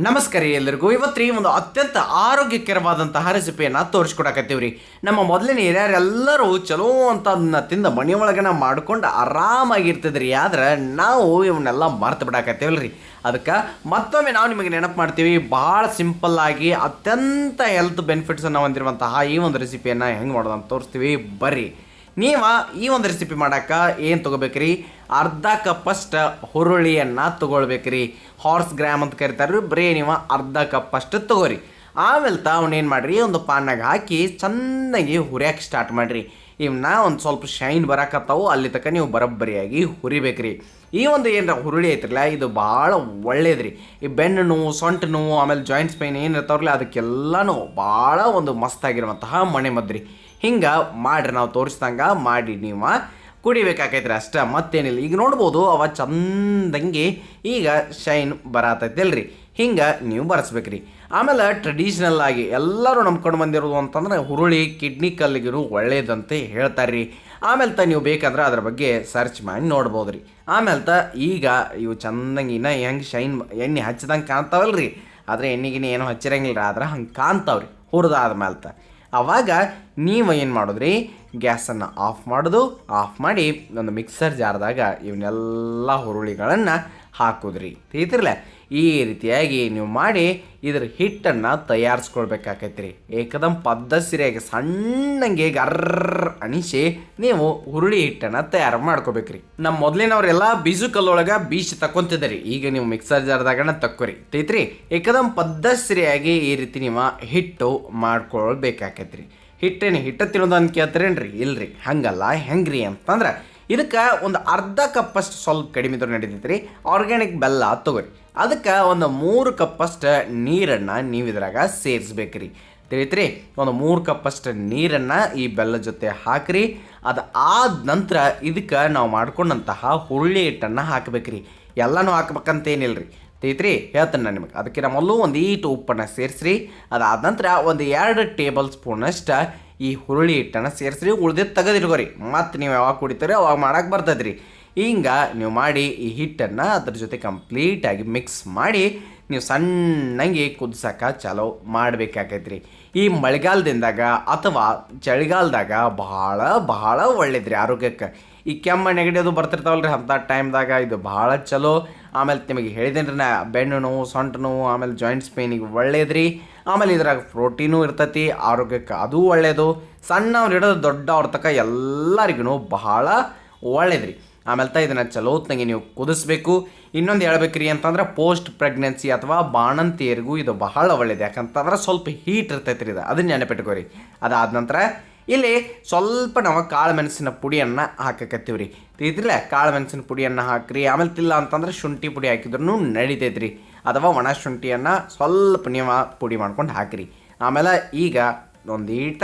ನಮಸ್ಕಾರ ಎಲ್ಲರಿಗೂ. ಇವತ್ತು ಒಂದು ಅತ್ಯಂತ ಆರೋಗ್ಯಕರವಾದಂತಹ ರೆಸಿಪಿಯನ್ನು ತೋರಿಸ್ಕೊಡಕತ್ತೀವಿ ರೀ ನಮ್ಮ ಮೊದಲಿನ ಹಿರಿಯರೆಲ್ಲರೂ ಚಲೋ ಅಂತ ಅದನ್ನ ತಿಂದ ಮನೆ ಒಳಗನ ಮಾಡ್ಕೊಂಡು ಆರಾಮಾಗಿರ್ತದ್ರಿ. ಆದ್ರೆ ನಾವು ಇವನ್ನೆಲ್ಲ ಮರ್ತು ಬಿಡಾಕತ್ತೇವಲ್ಲ ರೀ ಅದಕ್ಕೆ ಮತ್ತೊಮ್ಮೆ ನಾವು ನಿಮಗೆ ನೆನಪು ಮಾಡ್ತೀವಿ, ಭಾಳ ಸಿಂಪಲ್ ಆಗಿ ಅತ್ಯಂತ ಹೆಲ್ತ್ ಬೆನಿಫಿಟ್ಸನ್ನು ಹೊಂದಿರುವಂತಹ ಈ ಒಂದು ರೆಸಿಪಿಯನ್ನು ಹೆಂಗೆ ಮಾಡೋದು ಅಂತ ತೋರಿಸ್ತೀವಿ. ಬರ್ರಿ. ನೀವ ಈ ಒಂದು ರೆಸಿಪಿ ಮಾಡಕ್ಕೆ ಏನು ತೊಗೋಬೇಕ್ರಿ? ಅರ್ಧ ಕಪ್ಪಷ್ಟು ಹುರುಳಿಯನ್ನು ತೊಗೊಳ್ಬೇಕ್ರಿ. ಹಾರ್ಸ್ ಗ್ರಾಮ್ ಅಂತ ಕರಿತಾರೆ ಬರೀ ನೀವು ಅರ್ಧ ಕಪ್ಪಷ್ಟು ತೊಗೋರಿ. ಆಮೇಲೆ ಅವನೇನು ಮಾಡಿರಿ? ಒಂದು ಪಾನಾಗ ಹಾಕಿ ಚೆನ್ನಾಗಿ ಹುರಿಯಕ್ಕೆ ಸ್ಟಾರ್ಟ್ ಮಾಡಿರಿ. ಇವನ್ನ ಒಂದು ಸ್ವಲ್ಪ ಶೈನ್ ಬರಕತ್ತಾವು, ಅಲ್ಲಿ ತನಕ ನೀವು ಬರೋಬ್ಬರಿಯಾಗಿ ಹುರಿಬೇಕ್ರಿ. ಈ ಒಂದು ಏನರ ಹುರುಳಿ ಐತ್ರಲ್ಲ, ಇದು ಭಾಳ ಒಳ್ಳೇದ್ರಿ. ಈ ಬೆನ್ನು ನೋವು ಸೊಂಟ ನೋವು ಆಮೇಲೆ ಜಾಯಿಂಟ್ಸ್ ಪೈನ್ ಏನು ಇರ್ತಾವ್ರಲ್ಲ, ಅದಕ್ಕೆಲ್ಲನೂ ಭಾಳ ಒಂದು ಮಸ್ತಾಗಿರುವಂತಹ ಮನೆ ಮದ್ರಿ ಹಿಂಗೆ ಮಾಡ್ರಿ, ನಾವು ತೋರಿಸ್ದಂಗೆ ಮಾಡಿ ನೀವು ಕುಡಿಬೇಕಾಕೈತ್ರಿ ಅಷ್ಟೇ, ಮತ್ತೇನಿಲ್ಲ. ಈಗ ನೋಡ್ಬೋದು ಅವ ಚಂದಂಗೆ ಈಗ ಶೈನ್ ಬರತೈತಲ್ರಿ. ಹಿಂಗೆ ನೀವು ಬರೆಸ್ಬೇಕ್ರಿ. ಆಮೇಲೆ ಟ್ರೆಡಿಷ್ನಲ್ ಆಗಿ ಎಲ್ಲರೂ ನಂಬ್ಕೊಂಡು ಬಂದಿರೋದು ಅಂತಂದ್ರೆ ಹುರುಳಿ, ಕಿಡ್ನಿ ಕಲ್ಲಿಗೂ ಒಳ್ಳೇದಂತೆ ಹೇಳ್ತಾರೆ ರೀ ಆಮೇಲೆ ತ ನೀವು ಬೇಕಂದ್ರೆ ಅದ್ರ ಬಗ್ಗೆ ಸರ್ಚ್ ಮಾಡಿ ನೋಡ್ಬೋದು ರೀ ಆಮೇಲೆ ತ ಈಗ ಇವು ಚಂದಂಗೆ ಇನ್ನ ಹೆಂಗೆ ಶೈನ್ ಎಣ್ಣೆ ಹಚ್ಚಿದಂಗೆ ಕಾಣ್ತಾವಲ್ಲ ರೀ ಆದರೆ ಎಣ್ಣೆಗಿನ ಏನೂ ಹಚ್ಚಿರಂಗಿಲ್ಲ ಆದ್ರೆ ಹಂಗೆ ಕಾಣ್ತಾವ್ರಿ ಹುರಿದಾದ ಮೇಲೆ ತ. ಆವಾಗ ನೀವು ಏನು ಮಾಡಿದ್ರಿ, ಗ್ಯಾಸನ್ನು ಆಫ್ ಮಾಡೋದು, ಆಫ್ ಮಾಡಿ ಒಂದು ಮಿಕ್ಸರ್ ಜಾರ್ದಾಗ ಇವನ್ನೆಲ್ಲ ಹುರುಳಿಗಳನ್ನು ಹಾಕೋದ್ರಿ. ತಿಳಿತಿರ್ಲ ಈ ರೀತಿಯಾಗಿ ನೀವು ಮಾಡಿ ಇದ್ರ ಹಿಟ್ಟನ್ನು ತಯಾರಿಸ್ಕೊಳ್ಬೇಕಾಕೈತ್ರಿ. ಏಕದಮ್ ಪದ್ಧತಿರಿಯಾಗಿ ಸಣ್ಣಂಗೆ ಗರ್ರ ಅಣಿಸಿ ನೀವು ಹುರುಳಿ ಹಿಟ್ಟನ್ನು ತಯಾರು ಮಾಡ್ಕೋಬೇಕ್ರಿ. ನಮ್ಮ ಮೊದಲಿನವರೆಲ್ಲ ಬೀಜು ಕಲ್ಲೊಳಗೆ ಬೀಜ ತಕ್ಕೊಂತಿದ್ರಿ ಈಗ ನೀವು ಮಿಕ್ಸರ್ ಜಾರ್ದಾಗನ ತಕ್ಕೋರಿ. ತೈತ್ರಿ ಏಕದಮ್ ಪದ್ಧತಿರಿಯಾಗಿ ಈ ರೀತಿ ನೀವು ಹಿಟ್ಟು ಮಾಡ್ಕೊಳ್ಬೇಕಾಕೈತ್ರಿ. ಹಿಟ್ಟೇನು ಹಿಟ್ಟು ತಿನ್ನೋದು ಅಂತ ಕೇಳ್ತಾರೇನ್ರಿ? ಇಲ್ರಿ. ಹಂಗಲ್ಲ. ಹೆಂಗ್ರಿ ಅಂತಂದ್ರೆ ಇದಕ್ಕೆ ಒಂದು ಅರ್ಧ ಕಪ್ಪಷ್ಟು ಸ್ವಲ್ಪ ಕಡಿಮೆ ಇದ್ರೆ ರೀ ಆರ್ಗ್ಯಾನಿಕ್ ಬೆಲ್ಲ ತೊಗೊಳಿ ಅದಕ್ಕೆ ಒಂದು ಮೂರು ಕಪ್ಪಷ್ಟು ನೀರನ್ನು ನೀವು ಇದ್ರಾಗ ಸೇರಿಸ್ಬೇಕ್ರಿ. ತಿಳಿತ್ರಿ? ಒಂದು ಮೂರು ಕಪ್ಪಷ್ಟು ನೀರನ್ನು ಈ ಬೆಲ್ಲ ಜೊತೆ ಹಾಕ್ರಿ. ಅದು ಆದ ನಂತರ ಇದಕ್ಕೆ ನಾವು ಮಾಡ್ಕೊಂಡಂತಹ ಹುರುಳಿ ಹಿಟ್ಟನ್ನು ಹಾಕ್ಬೇಕ್ರಿ. ಎಲ್ಲನೂ ಹಾಕ್ಬೇಕಂತೇನಿಲ್ಲ ರೀ ತಿಳಿತ್ರಿ? ಹೇಳ್ತೇನೆ ನಾನು ನಿಮಗೆ. ಅದಕ್ಕೆ ನಮ್ಮಲ್ಲೂ ಒಂದು ಈಟು ಉಪ್ಪನ್ನು ಸೇರಿಸ್ರಿ. ಅದಾದ ನಂತರ ಒಂದು ಎರಡು ಟೇಬಲ್ ಸ್ಪೂನಷ್ಟು ಈ ಹುರುಳಿ ಹಿಟ್ಟನ್ನು ಸೇರಿಸ್ರಿ ಉಳ್ದಿದ್ದು ತೆಗೆದಿಟ್ಕೋರಿ ಮತ್ತು ನೀವು ಯಾವಾಗ ಕುಡಿತೀರಿ, ಅವಾಗ ಮಾಡಕ್ಕೆ ಬರ್ತೈತೆ ಹಿಂಗೆ ನೀವು ಮಾಡಿ ಈ ಹಿಟ್ಟನ್ನು ಅದ್ರ ಜೊತೆ ಕಂಪ್ಲೀಟಾಗಿ ಮಿಕ್ಸ್ ಮಾಡಿ, ನೀವು ಸಣ್ಣಗೆ ಕುದಿಸಕ್ಕೆ ಚಾಲೋ ಮಾಡಬೇಕಾಗೈತ್ರಿ ಈ ಮಳೆಗಾಲದಿಂದಾಗ ಅಥವಾ ಚಳಿಗಾಲದಾಗ ಭಾಳ ಭಾಳ ಒಳ್ಳೇದ್ರಿ ಆರೋಗ್ಯಕ್ಕೆ. ಈ ಕೆಮ್ಮ ನೆಗಡಿ ಅದು ಬರ್ತಿರ್ತಾವಲ್ರಿ ಅಂಥ ಟೈಮ್ದಾಗ ಇದು ಭಾಳ ಚಲೋ. ಆಮೇಲೆ ನಿಮಗೆ ಹೇಳಿದೇನ್ರಿ ನಾ ಬೆನ್ನು ನೋವು, ಸೊಂಟ ನೋವು, ಆಮೇಲೆ ಜಾಯಿಂಟ್ಸ್ ಪೇನಿಗೆ ಒಳ್ಳೇದ್ರಿ. ಆಮೇಲೆ ಇದ್ರಾಗ ಪ್ರೋಟೀನು ಇರ್ತೈತಿ, ಆರೋಗ್ಯಕ್ಕೆ ಅದು ಒಳ್ಳೆಯದು ಸಣ್ಣವ್ರು ಹಿಡಿದು ದೊಡ್ಡವ್ರ ತಕ್ಕ ಎಲ್ಲರಿಗೂ ಬಹಳ ಒಳ್ಳೇದ್ರಿ. ಆಮೇಲೆ ಇದನ್ನು ಚಲೋತ್ನಾಗೆ ನೀವು ಕುದಿಸ್ಬೇಕು. ಇನ್ನೊಂದು ಹೇಳ್ಬೇಕ್ರಿ ಅಂತಂದ್ರೆ ಪೋಸ್ಟ್ ಪ್ರೆಗ್ನೆನ್ಸಿ ಅಥವಾ ಬಾಣಂತಿಯರಿಗೂ ಇದು ಬಹಳ ಒಳ್ಳೇದು. ಯಾಕಂತಂದ್ರೆ ಸ್ವಲ್ಪ ಹೀಟ್ ಇರ್ತೈತೆ ರೀ ಇದು. ಅದನ್ನ ನೆನಪಿಟ್ಕೋರಿ. ಅದಾದ ನಂತರ ಇಲ್ಲಿ ಸ್ವಲ್ಪ ನಾವು ಕಾಳು ಮೆಣಸಿನ ಪುಡಿಯನ್ನು ಹಾಕಕತ್ತೀವಿ ರೀ ತಿಳಿದ್ರಲ್ಲ ಕಾಳು ಮೆಣಸಿನ ಪುಡಿಯನ್ನು ಹಾಕ್ರಿ, ಆಮೇಲೆ ತಿಲ್ಲ ಅಂತಂದ್ರೆ ಶುಂಠಿ ಪುಡಿ ಹಾಕಿದ್ರೂ ನಡೀತೈತೆ ರೀ ಅಥವಾ ಒಣ ಶುಂಠಿಯನ್ನು ಸ್ವಲ್ಪ ನೀವು ಪುಡಿ ಮಾಡ್ಕೊಂಡು ಹಾಕಿರಿ. ಆಮೇಲೆ ಈಗ ಒಂದು ಈಟ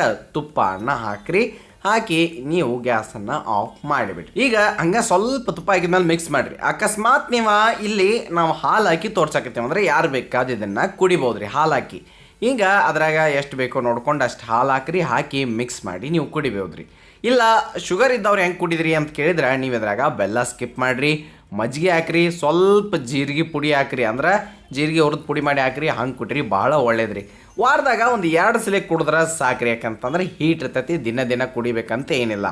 ಅನ್ನ ಹಾಕ್ರಿ. ಹಾಕಿ ನೀವು ಗ್ಯಾಸನ್ನು ಆಫ್ ಮಾಡಿಬಿಡಿ ಈಗ ಹಂಗೆ ಸ್ವಲ್ಪ ತುಪ್ಪ ಹಾಕಿದ್ಮೇಲೆ ಮಿಕ್ಸ್ ಮಾಡಿರಿ. ಅಕಸ್ಮಾತ್ ನೀವು ಇಲ್ಲಿ ನಾವು ಹಾಲು ಹಾಕಿ ತೋರ್ಸಕತ್ತೀವಿ ಅಂದರೆ ಯಾರು ಬೇಕಾದ ಇದನ್ನು ಕುಡಿಬೋದು ರೀ ಹಾಲು ಹಾಕಿ. ಈಗ ಅದ್ರಾಗ ಎಷ್ಟು ಬೇಕೋ ನೋಡ್ಕೊಂಡು ಅಷ್ಟು ಹಾಲು ಹಾಕ್ರಿ, ಹಾಕಿ ಮಿಕ್ಸ್ ಮಾಡಿ ನೀವು ಕುಡಿಬೋದು ರೀ ಇಲ್ಲ ಶುಗರ್ ಇದ್ದವ್ರು ಹೆಂಗೆ ಕುಡಿದ್ರಿ ಅಂತ ಕೇಳಿದ್ರೆ ನೀವು ಇದ್ರಾಗ ಬೆಲ್ಲ ಸ್ಕಿಪ್ ಮಾಡಿರಿ. ಮಜ್ಜಿಗೆ ಹಾಕ್ರಿ, ಸ್ವಲ್ಪ ಜೀರಿಗೆ ಪುಡಿ ಹಾಕ್ರಿ ಅಂದ್ರೆ ಜೀರಿಗೆ ಹುರಿದು ಪುಡಿ ಮಾಡಿ ಹಾಕ್ರಿ, ಹಂಗೆ ಕುಟ್ರಿ ಭಾಳ ಒಳ್ಳೇದ್ರಿ. ವಾರದಾಗ ಒಂದು ಎರಡು ಸಲ ಕುಡಿದ್ರೆ ಸಾಕ್ರಿ ಯಾಕಂತಂದ್ರೆ ಹೀಟ್ ಇರ್ತೈತಿ, ದಿನ ದಿನ ಕುಡಿಬೇಕಂತ ಏನಿಲ್ಲ.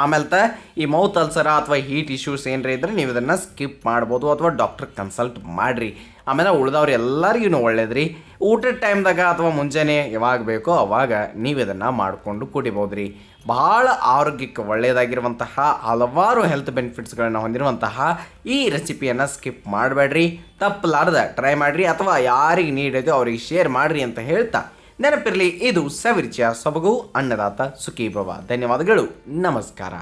ಆಮೇಲೆ ತ ಈ ಮೌತ್ ಅಲ್ಸರ ಅಥವಾ ಹೀಟ್ ಇಶ್ಯೂಸ್ ಏನರೇ ಇದ್ರೆ ನೀವು ಇದನ್ನು ಸ್ಕಿಪ್ ಮಾಡ್ಬೋದು ಅಥವಾ ಡಾಕ್ಟರ್ ಕನ್ಸಲ್ಟ್ ಮಾಡಿರಿ. ಆಮೇಲೆ ಉಳ್ದವ್ರು ಎಲ್ಲರಿಗೂ ಒಳ್ಳೇದ್ರಿ. ಊಟದ ಟೈಮ್ದಾಗ ಅಥವಾ ಮುಂಜಾನೆ ಯಾವಾಗ ಬೇಕೋ ಅವಾಗ ನೀವು ಇದನ್ನು ಮಾಡಿಕೊಂಡು ಕುಡಿಬೋದು ರೀ ಭಾಳ ಆರೋಗ್ಯಕ್ಕೆ ಒಳ್ಳೆಯದಾಗಿರುವಂತಹ ಹಲವಾರು ಹೆಲ್ತ್ ಬೆನಿಫಿಟ್ಸ್ಗಳನ್ನು ಹೊಂದಿರುವಂತಹ ಈ ರೆಸಿಪಿಯನ್ನು ಸ್ಕಿಪ್ ಮಾಡಬೇಡ್ರಿ. ತಪ್ಪಲಾರ್ದ ಟ್ರೈ ಮಾಡಿರಿ ಅಥವಾ ಯಾರಿಗೆ ನೀಡಿದೋ ಅವರಿಗೆ ಶೇರ್ ಮಾಡಿರಿ ಅಂತ ಹೇಳ್ತಾ ನೆನಪಿರಲಿ, ಇದು ಸವಿರ್ಚಿಯ ಸೊಬಗು ಅನ್ನದಾತ ಸುಖೀಭವ. ಧನ್ಯವಾದಗಳು. ನಮಸ್ಕಾರ.